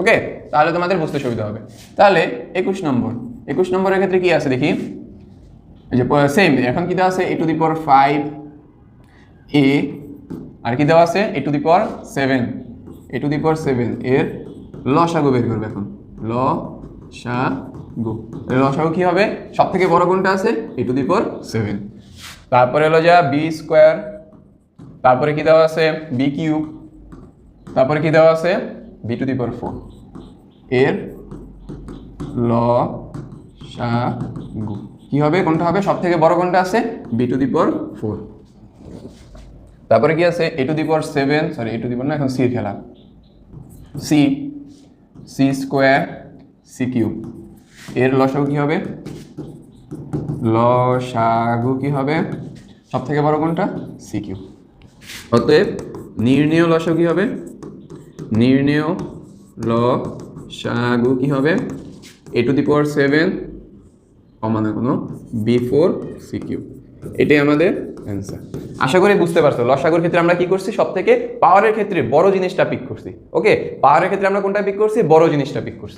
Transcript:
ওকে? তাহলে তোমাদের বুঝতে সুবিধা হবে। তাহলে একুশ নম্বর। একুশ নম্বরের ক্ষেত্রে কি আছে দেখি? যে সেম এখন কি দেওয়া আছে? A to the power five এ আর কি দেওয়া আছে? A to the power seven A to the power seven এর লসাগু বের করবে এখন। ল সা গু লসাগু কি হবে? সব থেকে বড় কোনটা আছে? A to the power seven তারপরে হলো যা বি স্কোয়ার তারপরে কি দেওয়া আছে? বি কিউব তারপরে কি দেওয়া আছে? B to the power four এর ল সা গু। কি হবে? কোনটা হবে? সব থেকে বড় কোনটা আছে? B to the power four তারপরে কি আছে? A to the power seven sorry A to the power না, এখন সির খেলা C C square C cube এর লসাগু কি হবে? ল লসাগু কি হবে? সব থেকে বড় কোনটা? সি কিউব অতএব নির্ণেয় লসাগু কি হবে? নির্ণেয় ল সাগু, কি হবে? এ টু দি পাওয়ার সেভেন কমানো কোনো বি ফোর এটাই আমাদের অ্যান্সার আশা করি বুঝতে পারছ লসাগুর ক্ষেত্রে আমরা কি করছি? সব থেকে পাওয়ারের ক্ষেত্রে বড় জিনিসটা পিক করছি ওকে পাওয়ারের ক্ষেত্রে আমরা কোনটা পিক করছি? বড় জিনিসটা পিক করছি।